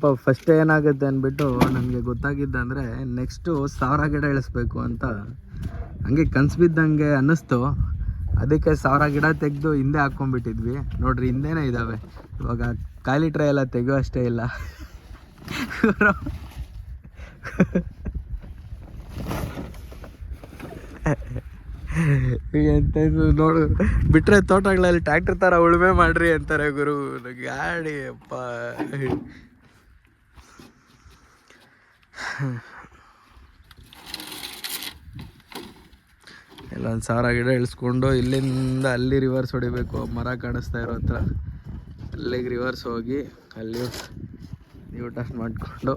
ಸ್ವಲ್ಪ ಫಸ್ಟ್ ಏನಾಗುತ್ತೆ ಅಂದ್ಬಿಟ್ಟು ನನಗೆ ಗೊತ್ತಾಗಿದ್ದಂದರೆ ನೆಕ್ಸ್ಟು ಸಾವಿರ ಗಿಡ ಇಳಿಸ್ಬೇಕು ಅಂತ. ಹಂಗೆ ಕನ್ಸು ಬಿದ್ದಂಗೆ ಅನ್ನಿಸ್ತು. ಅದಕ್ಕೆ ಸಾವಿರ ಗಿಡ ತೆಗೆದು ಹಿಂದೆ ಹಾಕ್ಕೊಂಡ್ಬಿಟ್ಟಿದ್ವಿ ನೋಡ್ರಿ, ಹಿಂದೆನೇ ಇದ್ದಾವೆ ಇವಾಗ ಖಾಲಿ ಟ್ರೈ ಎಲ್ಲ ತೆಗೆಯೋ ಅಷ್ಟೇ ಇಲ್ಲ. ಎಂತ ನೋಡು, ಬಿಟ್ರೆ ತೋಟಗಳಲ್ಲಿ ಟ್ರ್ಯಾಕ್ಟರ್ ಥರ ಉಳುಮೆ ಮಾಡ್ರಿ ಅಂತಾರೆ ಗುರು. ಗಾಡಿ, ಅಪ್ಪ. ಎಲ್ಲ ಒಂದು ಗಿಡ ಇಳಿಸ್ಕೊಂಡು ಇಲ್ಲಿಂದ ಅಲ್ಲಿ ರಿವರ್ಸ್ ಹೊಡಿಬೇಕು. ಮರ ಕಾಣಿಸ್ತಾ ಇರೋ ಹತ್ರ. ಅಲ್ಲಿಗೆ ರಿವರ್ಸ್ ಹೋಗಿ ಅಲ್ಲಿ ನೀವು ಟಸ್ಟ್ ಮಾಡಿಕೊಂಡು.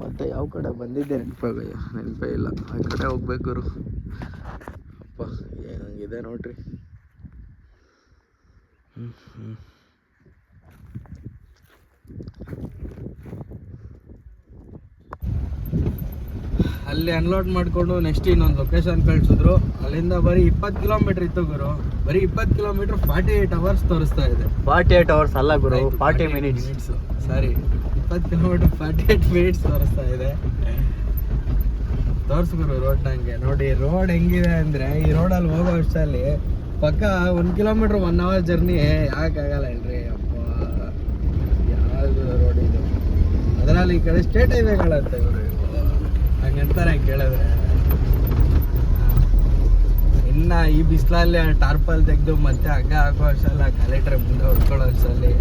ಮತ್ತೆ ಯಾವ ಕಡೆ ಬಂದಿದ್ದೆ ನೆನಪಾಗ ನೆನಪೇ ಇಲ್ಲ. ಆ ಕಡೆ ಹೋಗ್ಬೇಕು ಅಪ್ಪ, ಏನಂಗಿದೆ ನೋಡ್ರಿ? ಹ್ಞೂ ಹ್ಞೂ ಅಲ್ಲಿ ಅನ್ಲೋಡ್ ಮಾಡಿಕೊಂಡು ನೆಕ್ಸ್ಟ್ ಇನ್ನೊಂದು ಲೊಕೇಶನ್ ಕಳಿಸಿದ್ರು. ಅಲ್ಲಿಂದ ಬರೀ ಇಪ್ಪತ್ತು ಕಿಲೋಮೀಟರ್ ಇತ್ತು ಗುರು. ಬರೀ ಇಪ್ಪತ್ತು ಕಿಲೋಮೀಟರ್ ಫಾರ್ಟಿ ಏಯ್ಟ್ ಅವರ್ಸ್ ತೋರಿಸ್ತಾ ಇದೆ. ಫಾರ್ಟಿ ಏಟ್ ಅವರ್ಸ್ ಅಲ್ಲ ಗುರು ಫಾರ್ಟಿ ಮಿನಿಟ್ಸ್ ಸಾರಿ ಇಪ್ಪತ್ತು ಕಿಲೋಮೀಟರ್ ಫಾರ್ಟಿ ಏಟ್ ಮಿನಿಟ್ಸ್ ತೋರಿಸ್ತಾ ಇದೆ. ತೋರಿಸ್ಗುರು ರೋಡ್ ನಂಗೆ. ನೋಡಿ ರೋಡ್ ಹೆಂಗಿದೆ ಅಂದ್ರೆ ಈ ರೋಡಲ್ಲಿ ಹೋಗೋ ವರ್ಷದಲ್ಲಿ ಪಕ್ಕ ಒಂದು ಕಿಲೋಮೀಟರ್ ಒನ್ ಅವರ್ ಜರ್ನಿ ಯಾಕಾಗಲ್ಲ ಇಲ್ರಿ ಅಪ್ಪ ಯಾವುದು ರೋಡ್ ಇದು? ಅದರಲ್ಲಿ ಈ ಕಡೆ ಸ್ಟೇಟ್ ಹೈವೇಗಳಂತೆ ಗುರು. ಹಂಗಂತಾರೆ ಕೇಳಿದ್ರೆ. ಇನ್ನ ಈ ಬಿಸಿಲಲ್ಲಿ ಟಾರ್ಪಲ್ ತೆಗೆದು ಮತ್ತೆ ಹಗ್ಗ ಹಾಕೋ ಅಷ್ಟಲ್ಲ ಕಲೆಕ್ಟರ್ ಮುಂದೆ ಹೊಡ್ಕೊಳ್ಳೋ ಅಷ್ಟಲ್ಲಿ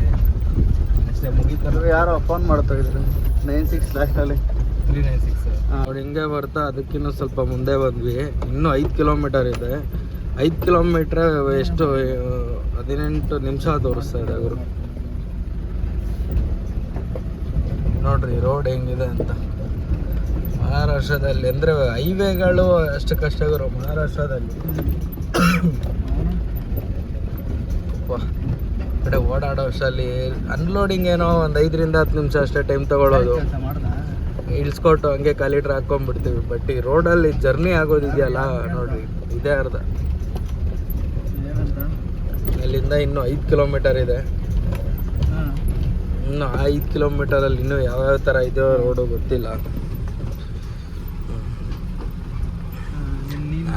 ಅಷ್ಟೇ ಮುಗಿತಾರೆ ಯಾರೋ ಫೋನ್ ಮಾಡ್ತಾ ಇದ್ರು ನೈನ್ ಸಿಕ್ಸ್ ಲಾಸ್ಟಲ್ಲಿ ತ್ರೀ ನೈನ್ ಸಿಕ್ಸ್ ಅವ್ರು ಹಿಂಗೆ ಬರ್ತಾ ಅದಕ್ಕಿಂತ ಸ್ವಲ್ಪ ಮುಂದೆ ಬಂದ್ವಿ. ಇನ್ನೂ ಐದು ಕಿಲೋಮೀಟರ್ ಇದೆ. ಐದು ಕಿಲೋಮೀಟ್ರ್ ಎಷ್ಟು ಹದಿನೆಂಟು ನಿಮಿಷ ತೋರಿಸ್ತಾ ಇದೆ ಅವರು ನೋಡ್ರಿ ರೋಡ್ ಹೆಂಗಿದೆ ಅಂತ. ಮಹಾರಾಷ್ಟ್ರದಲ್ಲಿ ಅಂದರೆ ಹೈವೇಗಳು ಅಷ್ಟು ಕಷ್ಟ ಗುರು ಮಹಾರಾಷ್ಟ್ರದಲ್ಲಿ. ಕಡೆ ಓಡಾಡೋ ಅಷ್ಟರಲ್ಲಿ ಅನ್ಲೋಡಿಂಗ್ ಏನೋ ಒಂದು ಐದರಿಂದ ಹತ್ತು ನಿಮಿಷ ಅಷ್ಟೇ ಟೈಮ್ ತಗೊಳ್ಳೋದು ಇಳಿಸ್ಕೊಟ್ಟು ಹಂಗೆ ಕಾಲಿಟ್ರ್ ಹಾಕೊಂಡ್ಬಿಡ್ತೀವಿ ಬಟ್ ಈ ರೋಡಲ್ಲಿ ಜರ್ನಿ ಆಗೋದಿದೆಯಲ್ಲ ನೋಡ್ರಿ ಇದೇ ಅರ್ಧ. ಅಲ್ಲಿಂದ ಇನ್ನೂ ಐದು ಕಿಲೋಮೀಟರ್ ಇದೆ. ಇನ್ನು ಐದು ಕಿಲೋಮೀಟರಲ್ಲಿ ಇನ್ನೂ ಯಾವ್ಯಾವ ಥರ ಇದೆಯೋ ರೋಡು ಗೊತ್ತಿಲ್ಲ.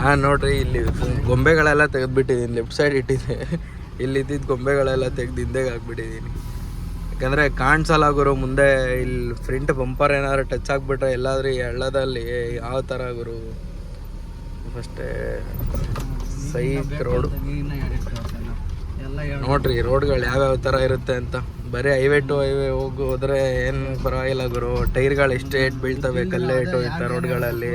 ಹಾಂ ನೋಡ್ರಿ, ಇಲ್ಲಿ ಗೊಂಬೆಗಳೆಲ್ಲ ತೆಗೆದ್ಬಿಟ್ಟಿದ್ದೀನಿ ಲೆಫ್ಟ್ ಸೈಡ್ ಇಟ್ಟಿದ್ದೆ ಇಲ್ಲಿ ಇದ್ದಿದ್ದು ಗೊಂಬೆಗಳೆಲ್ಲ ತೆಗೆದು ಹಿಂದೆಗೆ ಹಾಕ್ಬಿಟ್ಟಿದ್ದೀನಿ ಯಾಕಂದರೆ ಕಾಣಿಸಲ್ಲ ಗುರು ಮುಂದೆ ಇಲ್ಲಿ ಫ್ರಂಟ್ ಬಂಪರ್ ಏನಾದ್ರು ಟಚ್ ಆಗಿಬಿಟ್ರೆ ಎಲ್ಲಾದ್ರೂ ಎಳ್ಳದಲ್ಲಿ ಯಾವ ಥರ ಗುರು? ಫಸ್ಟೇ ಸೈಕ್ ರೋಡು ನೋಡ್ರಿ ರೋಡ್ಗಳು ಯಾವ್ಯಾವ ಥರ ಇರುತ್ತೆ ಅಂತ. ಬರೀ ಹೈವೇ ಟು ಹೈವೇ ಹೋಗಿ ಹೋದ್ರೆ ಏನು ಪರವಾಗಿಲ್ಲ ಗುರು. ಟೈರ್ಗಳು ಎಷ್ಟೇ ಬೀಳ್ತವೆ, ಕಲ್ಲೇ ಇಟ್ಟು ರೋಡ್ಗಳಲ್ಲಿ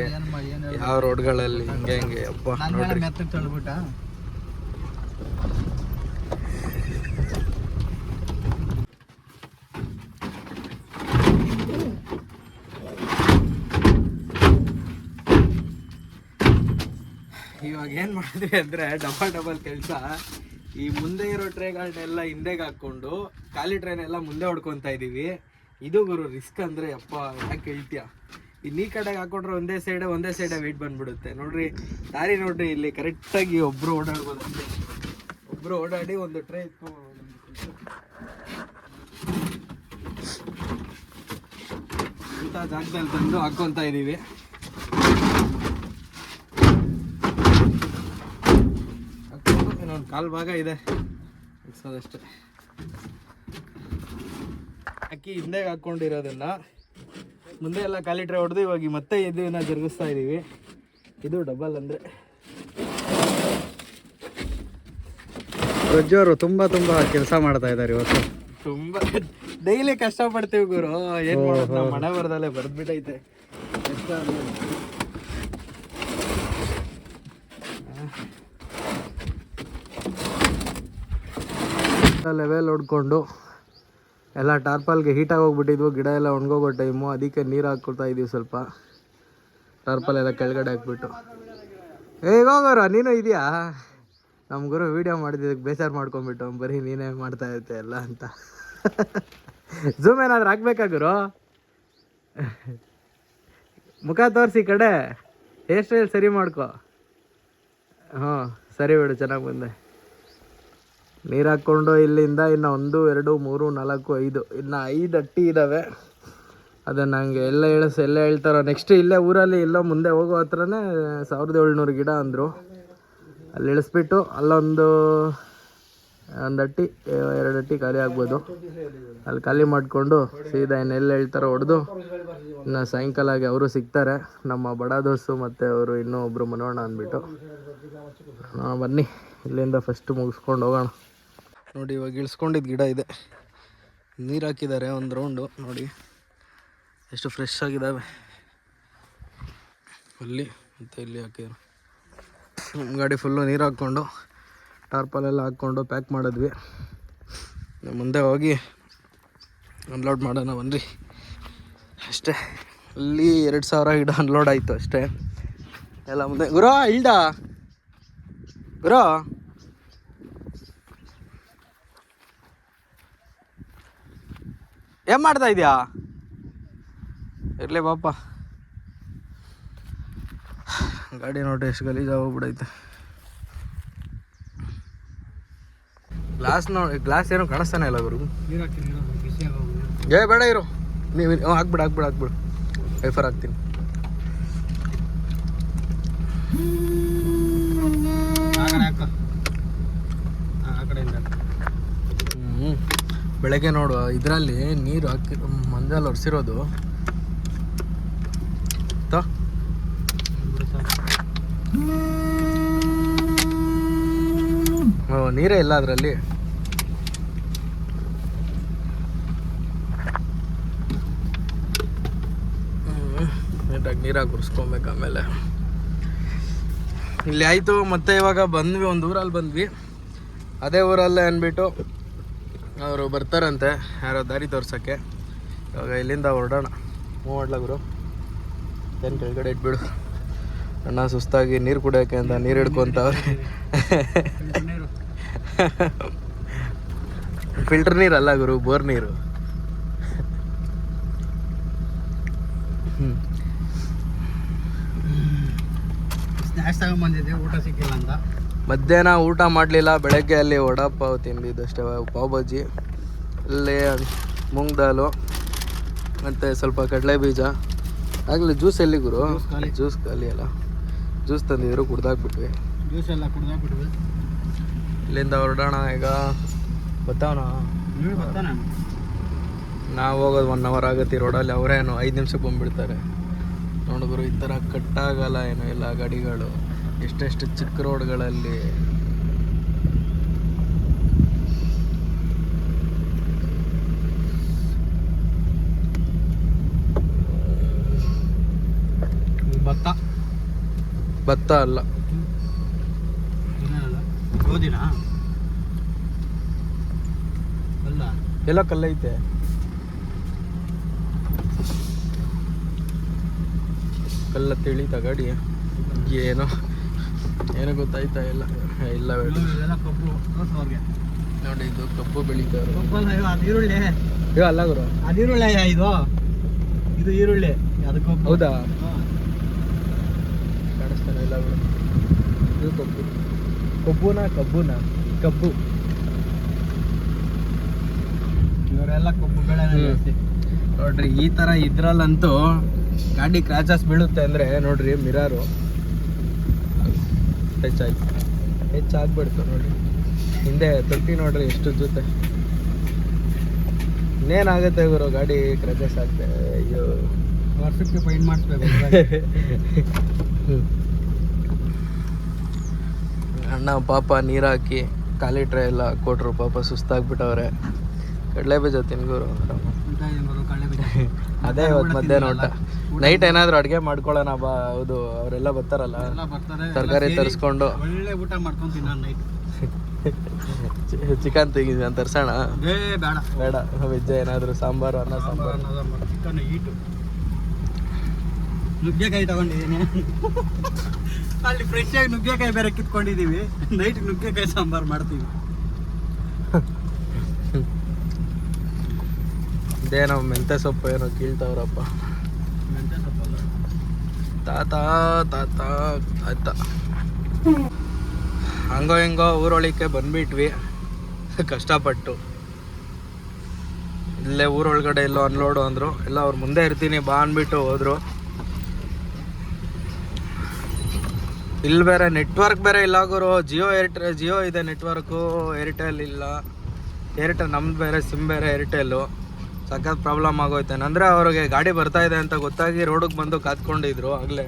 ಯಾವ ರೋಡ್ಗಳಲ್ಲಿ ಹಿಂಗೆ ಹಿಂಗೆ ಅಪ್ಪ ನೋಡ್ರಿ. ಇವಾಗ ಏನು ಮಾಡಿದ್ವಿ ಅಂದರೆ ಡಬಲ್ ಡಬಲ್ ಕೆಲಸ. ಈ ಮುಂದೆ ಇರೋ ಟ್ರೇಗಳನ್ನೆಲ್ಲ ಹಿಂದೆಗೆ ಹಾಕ್ಕೊಂಡು ಖಾಲಿ ಟ್ರೈನ್ ಎಲ್ಲ ಮುಂದೆ ಹೊಡ್ಕೊತಾ ಇದೀವಿ. ಇದು ಗುರು ರಿಸ್ಕ್ ಅಂದರೆ ಅಪ್ಪ ಯಾಕೆ ಹೇಳ್ತೀಯ ಈ ಕಡೆಗೆ ಹಾಕೊಂಡ್ರೆ ಒಂದೇ ಸೈಡ್ ಒಂದೇ ಸೈಡ್ ವೇಟ್ ಬಂದ್ಬಿಡುತ್ತೆ. ನೋಡ್ರಿ, ದಾರಿ ನೋಡ್ರಿ, ಇಲ್ಲಿ ಕರೆಕ್ಟಾಗಿ ಒಬ್ರು ಓಡಾಡ್ಬೋದು ಒಬ್ರು ಓಡಾಡಿ ಒಂದು ಟ್ರೇ ಇಂಥ ಜಾಗದಲ್ಲಿ ತಂದು ಹಾಕೊಂತ ಇದ್ದೀವಿ ಇನ್ನೊಂದು ಕಾಲು ಭಾಗ ಇದೆ. ಅಷ್ಟೇ ಅಕ್ಕಿ ಹಿಂದೆ ಹಾಕ್ಕೊಂಡಿರೋದನ್ನ ಮುಂದೆ ಎಲ್ಲ ಖಾಲಿ ಟ್ರೈ ಹೊಡೆದು ಇವಾಗ ಮತ್ತೆ ಇದನ್ನ ಜರುಗಿಸ್ತಾ ಇದ್ದೀವಿ ಇದು ಡಬಲ್ ಅಂದರೆ. ರಜೋರು ತುಂಬ ತುಂಬ ಕೆಲಸ ಮಾಡ್ತಾ ಇದ್ದಾರೆ ಇವತ್ತು. ತುಂಬ ಡೈಲಿ ಕಷ್ಟಪಡ್ತೀವಿ ಗುರು. ಏನು ಮಾಡೋದು? ನಮ್ಮ ಮನೆ ಬರ್ದಲ್ಲೇ ಬರೆದ್ಬಿಟ್ಟೈತೆ ಕಷ್ಟ. ಲೆವೆಲ್ ಹೊಡ್ಕೊಂಡು ಎಲ್ಲ ಟಾರ್ಪಲ್ಗೆ ಹೀಟಾಗಿ ಹೋಗ್ಬಿಟ್ಟಿದ್ವು ಗಿಡ ಎಲ್ಲ ಒಣಗೋಗೋ ಟೈಮು ಅದಕ್ಕೆ ನೀರು ಹಾಕ್ಕೊಳ್ತಾ ಇದೀವಿ ಸ್ವಲ್ಪ. ಟಾರ್ಪಲ್ ಎಲ್ಲ ಕೆಳಗಡೆ ಹಾಕ್ಬಿಟ್ಟು. ಏ ಹೋಗೋರು ನೀನು ಇದೆಯಾ? ನಮ್ಮ ಗುರು ವೀಡಿಯೋ ಮಾಡಿದ್ದಕ್ಕೆ ಬೇಸಾರು ಮಾಡ್ಕೊಂಬಿಟ್ಟು ಬರೀ ನೀನೇ ಮಾಡ್ತಾ ಇರುತ್ತೆ ಎಲ್ಲ ಅಂತ. ಝೂಮ್ ಏನಾದ್ರು ಹಾಕ್ಬೇಕಾ ಗುರು? ಮುಖ ತೋರಿಸಿ ಕಡೆ. ಹೇರ್ ಸ್ಟೈಲ್ ಸರಿ ಮಾಡ್ಕೊ. ಹ್ಞೂ ಸರಿ ಬಿಡು, ಚೆನ್ನಾಗಿ ಬಂದೆ. ನೀರು ಹಾಕ್ಕೊಂಡು ಇಲ್ಲಿಂದ ಇನ್ನು ಒಂದು, ಎರಡು, ಮೂರು, ನಾಲ್ಕು, ಐದು. ಇನ್ನು ಐದು ಅಟ್ಟಿ ಇದ್ದಾವೆ ಅದನ್ನು ಹಂಗೆ ಎಲ್ಲ ಹೇಳಿಸ್, ಎಲ್ಲ ಹೇಳ್ತಾರೋ. ನೆಕ್ಸ್ಟ್ ಇಲ್ಲೇ ಊರಲ್ಲಿ ಇಲ್ಲೋ ಮುಂದೆ ಹೋಗೋ ಹತ್ರನೇ ಸಾವಿರದ ಏಳ್ನೂರು ಗಿಡ ಅಂದರು. ಅಲ್ಲಿ ಇಳಿಸ್ಬಿಟ್ಟು ಅಲ್ಲೊಂದು ಒಂದು ಅಟ್ಟಿ, ಎರಡು ಅಟ್ಟಿ ಖಾಲಿ ಆಗ್ಬೋದು. ಅಲ್ಲಿ ಖಾಲಿ ಮಾಡಿಕೊಂಡು ಸೀದಾ ಇನ್ನೆಲ್ಲ ಹೇಳ್ತಾರೋ ಹೊಡೆದು ಇನ್ನು ಸಾಯಂಕಾಲ ಆಗಿ ಅವರು ಸಿಗ್ತಾರೆ. ನಮ್ಮ ಬಡ ದೋಸ್ತು ಮತ್ತು ಅವರು ಇನ್ನೂ ಒಬ್ಬರು ಮನೋಣ ಅಂದ್ಬಿಟ್ಟು. ಬನ್ನಿ. ಇಲ್ಲಿಂದ ಫಸ್ಟ್ ಮುಗಿಸ್ಕೊಂಡು ಹೋಗೋಣ. ನೋಡಿ, ಇವಾಗ ಇಳಿಸ್ಕೊಂಡಿದ್ದು ಗಿಡ ಇದೆ. ನೀರು ಹಾಕಿದ್ದಾರೆ ಒಂದು ರೌಂಡು ನೋಡಿ, ಎಷ್ಟು ಫ್ರೆಶ್ ಆಗಿದ್ದಾವೆ ಅಲ್ಲಿ ಮತ್ತು ಇಲ್ಲಿ ಹಾಕಿದ್ರು. ಗಾಡಿ ಫುಲ್ಲು ನೀರು ಹಾಕ್ಕೊಂಡು ಟಾರ್ಪಲೆಲ್ಲ ಹಾಕ್ಕೊಂಡು ಪ್ಯಾಕ್ ಮಾಡಿದ್ವಿ. ಮುಂದೆ ಹೋಗಿ ಅನ್ಲೋಡ್ ಮಾಡೋಣ ಬನ್ನಿರಿ ಅಷ್ಟೇ. ಅಲ್ಲಿ ಎರಡು ಸಾವಿರ ಗಿಡ ಅನ್ಲೋಡ್ ಆಯಿತು ಅಷ್ಟೇ. ಎಲ್ಲ ಮುಂದೆ ಗುರು ಇಲ್ಡಾ ಗುರು? ಏನ್ ಮಾಡ್ತಾ ಇದೆಯಾ? ಇರ್ಲಿ ಪಾಪ ಗಾಡಿ ನೋಡ್ರಿ ಎಷ್ಟು ಗಲೀಜಾಗಿ ಹೋಗ್ಬಿಡೈತೆ ಗ್ಲಾಸ್ ನೋಡಿ ಗ್ಲಾಸ್ ಏನೋ ಕಾಣಿಸ್ತಾನೆ ಇಲ್ಲ ಗುರು. ಏ, ಬೇಡ ಇರು. ನೀವು ಹಾಕ್ಬಿಡು ಹಾಕ್ಬಿಡು ಹಾಕ್ಬಿಡು. ವೈಫರ್ ಹಾಕ್ತೀನಿ ಹ್ಞೂ ಬೆಳಗ್ಗೆ ನೋಡು ಇದರಲ್ಲಿ ನೀರು ಹಾಕಿ, ಮಂಜಲ್ಲಿ ಒರೆಸಿರೋದು. ನೀರೇ ಇಲ್ಲ ಅದರಲ್ಲಿ. ನೀಟಾಗಿ ನೀರಾಗಿ ಕುರ್ಸ್ಕೊಬೇಕು ಆಮೇಲೆ. ಇಲ್ಲಿ ಆಯಿತು, ಮತ್ತೆ ಇವಾಗ ಬಂದ್ವಿ, ಒಂದು ಊರಲ್ಲಿ ಬಂದ್ವಿ. ಅದೇ ಊರಲ್ಲೇ ಅಂದ್ಬಿಟ್ಟು. ಅವರು ಬರ್ತಾರಂತೆ, ಯಾರೋ ದಾರಿ ತೋರ್ಸೋಕ್ಕೆ. ಇವಾಗ ಇಲ್ಲಿಂದ ಹೊರಡೋಣ. ಮೂವ್ ಮಾಡ್ಲ ಗುರು? ಏನು ಕೆಳಗಡೆ ಇಟ್ಬಿಡು. ಅಣ್ಣ ಸುಸ್ತಾಗಿ ನೀರು ಕುಡಿಯೋಕೆ ಅಂತ ನೀರು ಹಿಡ್ಕೊಂತವ್ರೆ. ಫಿಲ್ಟರ್ ನೀರಲ್ಲ ಗುರು, ಬೋರ್ ನೀರು. ಸ್ನ್ಯಾಕ್ಸ್ ತಗೊಂಬಂದಿದ್ದೆ ಊಟ ಸಿಕ್ಕಿಲ್ಲ ಅಂತ. ಮಧ್ಯಾಹ್ನ ಊಟ ಮಾಡಲಿಲ್ಲ ಬೆಳಗ್ಗೆ ಅಲ್ಲಿ ವಡಾ ಪಾವ್ ತಿಂದಿದ್ದು ಅಷ್ಟೇ ಪಾವ್ ಬಜ್ಜಿ ಅಲ್ಲಿ ಮೂಂಗ್ ದಾಲು ಮತ್ತು ಸ್ವಲ್ಪ ಕಡಲೆ ಬೀಜ. ಆಗಲಿ ಜ್ಯೂಸ್ ಎಲ್ಲಿ ಗುರು. ಜ್ಯೂಸ್ ಖಾಲಿ. ಅಲ್ಲ. ಜ್ಯೂಸ್ ತಂದಿದ್ರು ಕುಡ್ದಾಕ್ಬಿಟ್ವಿ. ಜ್ಯೂಸ್ ಎಲ್ಲ ಕುಡ್ದಾಕ್ಬಿಟ್ವಿ. ಇಲ್ಲಿಂದ ಹೊರಡೋಣ ಈಗ. ಬರ್ತಾವಣ ನೀವು ಹೋಗೋದು ಒನ್ ಅವರ್ ಆಗುತ್ತೆ ರೋಡಲ್ಲಿ ಅವರೇನು ಐದು ನಿಮಿಷಕ್ಕೆ ಬಂದ್ಬಿಡ್ತಾರೆ. ನೋಡಿದ್ರು ಈ ಥರ ಕಟ್ಟಾಗಲ್ಲ ಏನೂ ಇಲ್ಲ ಗಾಡಿಗಳು. ಎಷ್ಟೆಷ್ಟು ಚಿಕ್ಕ ರೋಡ್ಗಳಲ್ಲಿ ಭತ್ತ. ಭತ್ತ ಅಲ್ಲ. ಗೋಧಿನ? ಅಲ್ಲ. ಎಲ್ಲ ಕಲ್ಲೈತೆ ಕಲ್ಲ ತಿಳಿತ ಗಾಡಿ ಏನೋ. ಏನೋ ಗೊತ್ತಾಯ್ತಾ ಇಲ್ಲ. ಇಲ್ಲ ನೋಡಿ ಇದು ಕಬ್ಬು ಬೆಳೀತಾರೆ ಅಲ್ಲ ಗುರು. ಅದು ಈರುಳ್ಳಿ. ಇದು ಇದು ಈರುಳ್ಳಿ ಅದಕ್ಕೆ ಹೌದಾ. ಕಾಣಿಸ್ತಾನೆ ಇಲ್ಲ ಗುರು. ಇದು ಕಬ್ಬು ಕಬ್ಬುನ ಕಬ್ಬುನ? ಕಬ್ಬು. ಇವರೆಲ್ಲ ಕಬ್ಬು ಬೆಳೆ. ನೋಡ್ರಿ ಈ ತರ ಇದ್ರಲ್ಲಂತೂ ಗಾಡಿ ಕ್ರಾಚಸ್ ಬೀಳುತ್ತೆ ಅಂದ್ರೆ ನೋಡ್ರಿ ಮಿರಾರು ಟಚ್ ಆಯ್ತು ಟಚ್ ನೋಡಿ. ನೋಡ್ರಿ ಹಿಂದೆ ತೊಟ್ಟಿ ನೋಡ್ರಿ ಎಷ್ಟು ಜೊತೆ. ಇನ್ನೇನಾಗುತ್ತೆ ಗುರು ಗಾಡಿ ಕ್ರಜಸ್ ಆಗ್ತದೆ ಅಯ್ಯೋ. ವರ್ಷಕ್ಕೆ ಫೈನ್ ಮಾಡಿಸ್ಬೇಕು ಅಣ್ಣ ಪಾಪ ನೀರು ಹಾಕಿ ಖಾಲಿ ಟ್ರೈ ಎಲ್ಲ ಕೊಟ್ರು ಪಾಪ ಸುಸ್ತಾಗ್ಬಿಟ್ಟವ್ರೆ. ಕಡಲೆ ಬೀಜ ತಿನ್ಗುರು. ಅದೇ ಇವತ್ತು ಮಧ್ಯಾಹ್ನ ಊಟ. ನೈಟ್ ಏನಾದ್ರು ಅಡುಗೆ ಮಾಡ್ಕೊಳ್ಳೋಣ ಬಾ ಹೌದು ಅವರೆಲ್ಲ ಬರ್ತಾರಲ್ಲ. ಎಲ್ಲ ಬರ್ತಾರೆ ತರಕಾರಿ ತರಿಸ್ಕೊಂಡು. ಒಳ್ಳೆ ಊಟ ಮಾಡ್ಕೊಂತೀನಿ ನಾನು ನೈಟ್ ಚಿಕನ್ ತೆಗಿದ್ವಿ ಅಂತ ತರ್ಸೋಣ? ಬೇಡ. ಬೇಡ ವೆಜ್ ಏನಾದರೂ ಸಾಂಬಾರು ಅನ್ನ ಸಾಂಬಾರು ಚಿಕನ್ ಈಟು ನುಗ್ಗೆಕಾಯಿ ತಗೊಂಡಿದ್ದೀನಿ ಅಲ್ಲಿ ಫ್ರೆಶ್ ಆಗಿ ನುಗ್ಗೆಕಾಯಿ ಬೇರೆ ಕಿತ್ಕೊಂಡಿದ್ದೀವಿ. ನೈಟ್ ನುಗ್ಗೆಕಾಯಿ ಸಾಂಬಾರು ಮಾಡ್ತೀವಿ. ಇದೇನೋ ಮೆಂತೆ ಸೊಪ್ಪು ಏನೋ ಕೀಳ್ತಾವ್ರಪ್ಪ. ಮೆಂತ್ಯ ತಾತ ತಾತ ಆಯ್ತ. ಹಂಗೋ ಹಿಂಗೋ ಊರೊಳಿಕೆ ಬಂದ್ಬಿಟ್ವಿ. ಕಷ್ಟಪಟ್ಟು. ಇಲ್ಲೇ ಊರೊಳಗಡೆ ಎಲ್ಲೋ ಅನ್ಲೋಡು ಅಂದರು. ಎಲ್ಲ ಅವ್ರು ಮುಂದೆ ಇರ್ತೀನಿ, ಬಾ ಅಂದ್ಬಿಟ್ಟು ಹೋದ್ರು. ಇಲ್ಲಿ ಬೇರೆ ನೆಟ್ವರ್ಕ್ ಬೇರೆ ಇಲ್ಲ ಗುರು. ಜಿಯೋ ಏರ್ಟೆಲ್, ಜಿಯೋ ಇದೆ ನೆಟ್ವರ್ಕು. ಏರ್ಟೆಲ್ ಇಲ್ಲ. ಏರ್ಟೆಲ್ ನಮ್ದು ಬೇರೆ, ಸಿಮ್ ಬೇರೆ, ಏರ್ಟೆಲ್ಲು. ಸಖತ್ ಪ್ರಾಬ್ಲಮ್ ಆಗೋಯ್ತೆ. ಅಂದರೆ ಅವ್ರಿಗೆ ಗಾಡಿ ಬರ್ತಾ ಇದೆ ಅಂತ ಗೊತ್ತಾಗಿ ರೋಡಿಗೆ ಬಂದು ಕಾತ್ಕೊಂಡಿದ್ರು ಆಗ್ಲೇ.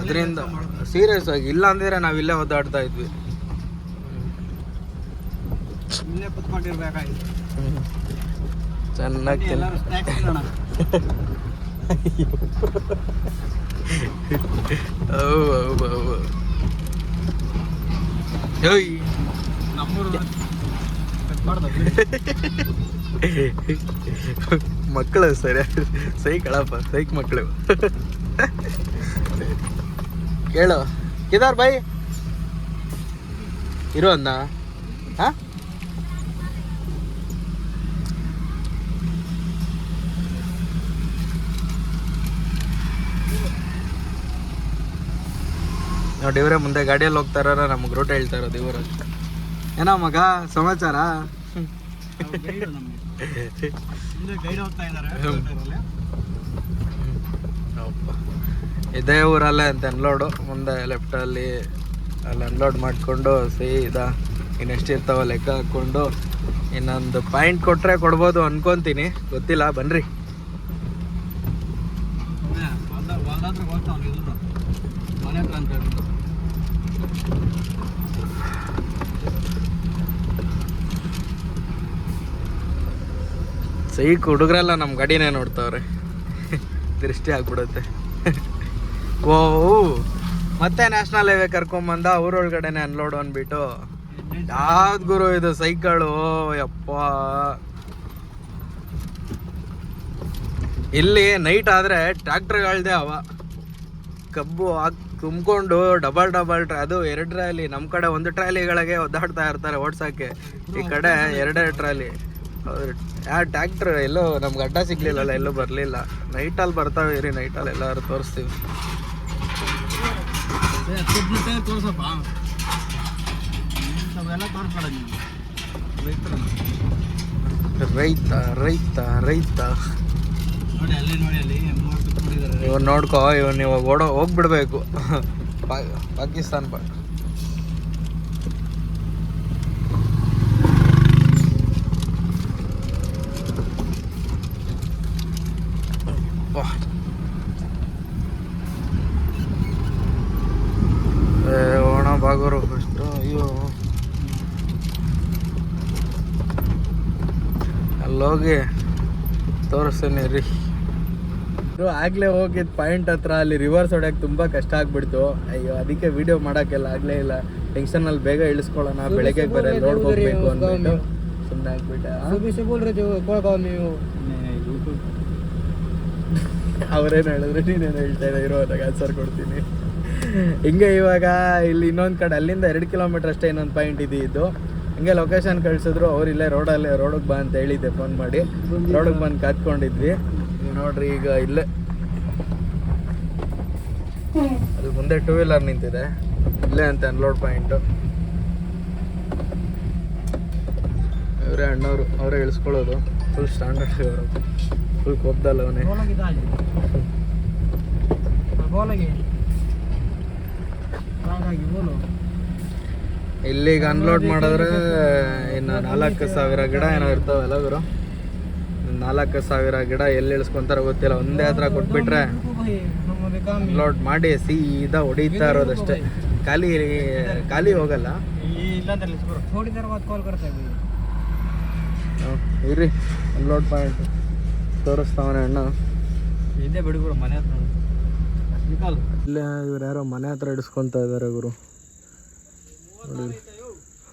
ಅದರಿಂದ ಸೀರಿಯಸ್ ಆಗಿ ಇಲ್ಲ ಅಂದ್ರೆ ನಾವು ಇಲ್ಲೇ ಒದ್ದಾಡ್ತಾ ಇದ್ವಿ. ಚೆನ್ನಾಗಿ ಹೌದು ಸ್ನ್ಯಾಕ್ಸ್ ಮಕ್ಕಳು ಸರಿ ಸೈಕ್ ಅಳಪ್ಪ ಸೈಕ್ ಮಕ್ಕಳು. ಕೇಳು. ಕಿದಾರ್ ಬಾಯ್. ಇರೋ ಅಂದ. ಹಾ? ನೋಡಿ ಇವರೇ ಮುಂದೆ ಗಾಡಿಯಲ್ಲಿ ಹೋಗ್ತಾರ ನಮ್ಗೆ ರೂಟ್ ಹೇಳ್ತಾ ಇರೋದು ಇವರು. ಏನೋ ಮಗ, ಸಮಾಚಾರ. ಇದೇ ಊರಲ್ಲೇ ಅಂತ ಅನ್ಲೋಡು. ಮುಂದೆ ಲೆಫ್ಟಲ್ಲಿ ಅಲ್ಲಿ ಅನ್ಲೋಡ್ ಮಾಡಿಕೊಂಡು ಸೀದಾ ಇನ್ನೆಷ್ಟು ಇರ್ತಾವ ಲೆಕ್ಕ ಹಾಕ್ಕೊಂಡು ಇನ್ನೊಂದು ಪಾಯಿಂಟ್ ಕೊಟ್ಟರೆ ಕೊಡ್ಬೋದು ಅನ್ಕೊಂತೀನಿ. ಗೊತ್ತಿಲ್ಲ, ಬನ್ರಿ. ಸೈಕ್ ಹುಡುಗರೆಲ್ಲ ನಮ್ಮ ಗಾಡಿನೇ ನೋಡ್ತಾವ್ರೆ. ದೃಷ್ಟಿ ಆಗ್ಬಿಡುತ್ತೆ. ಓ ಮತ್ತೆ ನ್ಯಾಷನಲ್ ಹೈವೇ ಕರ್ಕೊಂಬಂದ ಊರೊಳಗಡೆನೆ ಅನ್ಲೋಡ್ ಅಂದ್ಬಿಟ್ಟು ಯಾವ್ದು ಗುರು ಇದು ಸೈಕಳು? ಯಪ್ಪ. ಇಲ್ಲಿ ನೈಟ್ ಆದ್ರೆ ಟ್ರ್ಯಾಕ್ಟರ್ಗಳ್ದೆ ಅವ. ಕಬ್ಬು ಹಾಕ್ ತುಂಬಿಕೊಂಡು ಡಬಲ್ ಡಬಲ್ ಅದು ಎರಡು ಟ್ರಾಲಿ. ನಮ್ಮ ಕಡೆ ಒಂದು ಟ್ರಾಲಿಗಳಿಗೆ ಒದ್ದಾಡ್ತಾ ಇರ್ತಾರೆ ಓಡ್ಸಕ್ಕೆ. ಈ ಕಡೆ ಎರಡೆರಡು ಟ್ರಾಲಿ. ಯಾ ಟ್ಯಾಕ್ಟ್ರ್ ಎಲ್ಲೋ ನಮ್ಗೆ ಅಡ್ಡ ಸಿಗ್ಲಿಲ್ಲಲ್ಲ ಎಲ್ಲೂ ಬರಲಿಲ್ಲ. ನೈಟಲ್ಲಿ ಬರ್ತಾವೆ ಇರಿ ನೈಟಲ್ಲಿ ಎಲ್ಲರೂ ತೋರಿಸ್ತೀವಿ. ತೋರ್ಸಪ್ಪ. ರೈತ ರೈತ ರೈತ. ನೋಡಿ ಅಲ್ಲಿ ನೋಡಿ ಅಲ್ಲಿ ಮೂವರು ಇವ್ ನೋಡ್ಕೋ ಇವನ್ ನೀವು ಓಡೋ ಹೋಗ್ಬಿಡ್ಬೇಕು. ಪಾಕಿಸ್ತಾನ್ ಪಾಕಿಸ್ತಾನ್ ಬಾ ವಾ. ಏ, ಒಣ ಬಾಗೋರು ಫಸ್ಟ್ ಅಯ್ಯೋ ಅಲ್ಲೋಗಿ ತೋರಿಸ್ತೀನಿ ರೀ. ಇದು ಆಗಲೇ ಹೋಗಿದ್ ಪಾಯಿಂಟ್ ಹತ್ರ ಅಲ್ಲಿ ರಿವರ್ಸ್ ಹೊಡೆಯೋಕೆ ತುಂಬ ಕಷ್ಟ ಆಗ್ಬಿಡ್ತು. ಅಯ್ಯೋ ಅದಕ್ಕೆ ವಿಡಿಯೋ ಮಾಡೋಕ್ಕೆಲ್ಲ ಆಗಲೇ ಇಲ್ಲ. ಟೆನ್ಷನಲ್ಲಿ ಬೇಗ ಇಳಿಸ್ಕೊಳ್ಳೋಣ ಬೆಳಗ್ಗೆ ಬರ ರೋಡ್ ಹೋಗ್ಬೇಕು ಅಂದ್ಬಿಟ್ಟು ಸುಮ್ಮನೆ ಆಗ್ಬಿಟ್ಟೆ. ಅವರೇನು ಅವ್ರೇನು ಹೇಳಿದ್ರು ನೀನೇನು ಹೇಳ್ತಾ ಇರೋ ಅದಾಗ ಆನ್ಸರ್ ಕೊಡ್ತೀನಿ. ಹಿಂಗೆ ಇವಾಗ ಇಲ್ಲಿ ಇನ್ನೊಂದು ಕಡೆ ಅಲ್ಲಿಂದ ಎರಡು ಕಿಲೋಮೀಟರ್ ಅಷ್ಟೇ ಇನ್ನೊಂದು ಪಾಯಿಂಟ್ ಇದ್ದು ಹಿಂಗೆ ಲೊಕೇಶನ್ ಕಳ್ಸಿದ್ರು ಅವ್ರು ಇಲ್ಲೇ ರೋಡಲ್ಲೇ ರೋಡಿಗೆ ಬಾ ಅಂತ ಹೇಳಿದ್ದೆ ಫೋನ್ ಮಾಡಿ. ರೋಡಿಗೆ ಬಂದು ಕಾತ್ಕೊಂಡಿದ್ವಿ ನೋಡ್ರಿ ಈಗ ಇಲ್ಲೇ. ಅದು ಮುಂದೆ ಟೂ ವೀಲರ್ ನಿಂತಿದೆ. ಇಲ್ಲೇ ಅಂತ ಅನ್ಲೋಡ್ ಪಾಯಿಂಟು ಇವರೇ ಅಣ್ಣವರು ಅವರೇ ಇಳಿಸ್ಕೊಳ್ಳೋದು. ಫುಲ್ ಸ್ಟ್ಯಾಂಡರ್ಡ್ ಇವರು. ಫುಲ್ ಕೋಪ್ದಲ್ಲ ಅವನೇ. ಇಲ್ಲಿಗೆ ಅನ್ಲೋಡ್ ಮಾಡಿದ್ರೆ ಇನ್ನು ನಾಲ್ಕು ಸಾವಿರ ಗಿಡ ಏನೋ ಇರ್ತಾವಲ್ಲ ಗುರು. ನಾಲ್ಕು ಸಾವಿರ ಗಿಡ ಎಲ್ಲಿ ಇಳಿಸ್ಕೊಂತಾರ ಗೊತ್ತಿಲ್ಲ. ಒಂದೇ ಹತ್ರ ಕೊಟ್ಬಿಟ್ರೆ ಅನ್ಲೋಡ್ ಮಾಡಿ ಸೀದಾ ಹೊಡಿತಾ ಇರೋದಷ್ಟೇ. ಖಾಲಿ ಖಾಲಿ ಹೋಗಲ್ಲ. ಇರ್ರಿ ಅನ್ಲೋಡ್ ಪಾಯಿಂಟ್ ತೋರಿಸ್ತಾವನೆ ಅಣ್ಣ. ಇದೇ ಬಿಡುಗರು ಮನೆ ಹತ್ರ ಇಲ್ಲೇ ಇವ್ರು ಯಾರೋ ಮನೆ ಹತ್ರ ಇಡಿಸ್ಕೊಂತ ಇದ್ದಾರೆ ಗುರು.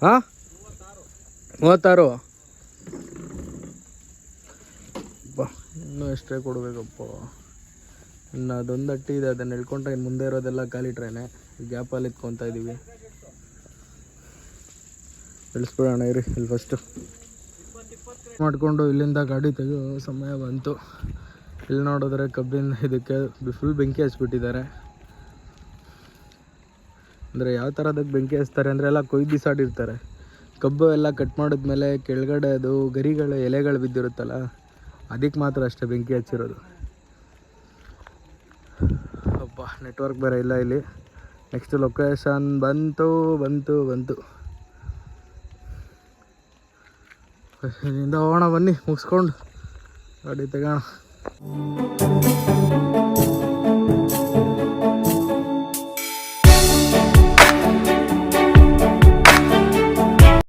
ಹಾ? ಮೂವತ್ತಾರು? ಅಪ್ಪ ಇನ್ನೂ ಎಷ್ಟೇ ಕೊಡಬೇಕಪ್ಪ. ಇನ್ನು ಅದೊಂದು ಅಟ್ಟಿ ಇದೆ, ಅದನ್ನು ಹಿಡ್ಕೊಂಡ್ರೆ ಇನ್ನು ಮುಂದೆ ಇರೋದೆಲ್ಲ ಖಾಲಿ ಟ್ರೈನೆ. ಗ್ಯಾಪಲ್ಲಿ ಇಟ್ಕೊತಾ ಇದ್ದೀವಿ ಇಳಿಸ್ಬಿಡೋಣ ಇರಿ, ಇಲ್ಲಿ ಫಸ್ಟು ಮಾಡಿಕೊಂಡು ಇಲ್ಲಿಂದ ಗಾಡಿ ತೆಗೆಯೋ ಸಮಯ ಬಂತು. ಇಲ್ಲಿ ನೋಡಿದ್ರೆ ಕಬ್ಬಿನ ಇದಕ್ಕೆ ಫುಲ್ ಬೆಂಕಿ ಹಚ್ಬಿಟ್ಟಿದ್ದಾರೆ. ಅಂದರೆ ಯಾವ ಥರದಕ್ಕೆ ಬೆಂಕಿ ಹಚ್ತಾರೆ ಅಂದರೆ ಎಲ್ಲ ಕೊಯ್ದು ಬಿಸಾಡಿರ್ತಾರೆ. ಕಬ್ಬು ಎಲ್ಲ ಕಟ್ ಮಾಡಿದ್ಮೇಲೆ ಕೆಳಗಡೆ ಅದು ಗರಿಗಳು ಎಲೆಗಳು ಬಿದ್ದಿರುತ್ತಲ್ಲ, ಅದಕ್ಕೆ ಮಾತ್ರ ಅಷ್ಟೇ ಬೆಂಕಿ ಹಚ್ಚಿರೋದು. ಅಪ್ಪ ನೆಟ್ವರ್ಕ್ ಬೇರೆ ಇಲ್ಲ ಇಲ್ಲಿ. ನೆಕ್ಸ್ಟ್ ಲೊಕೇಶನ್ ಬಂತು ಬಂತು ಬಂತು. ಇಲ್ಲಿಂದ ಹೋಗೋಣ ಬನ್ನಿ, ಮುಗಿಸ್ಕೊಂಡು. ಗಾಡಿ ತೆಗೋಣ.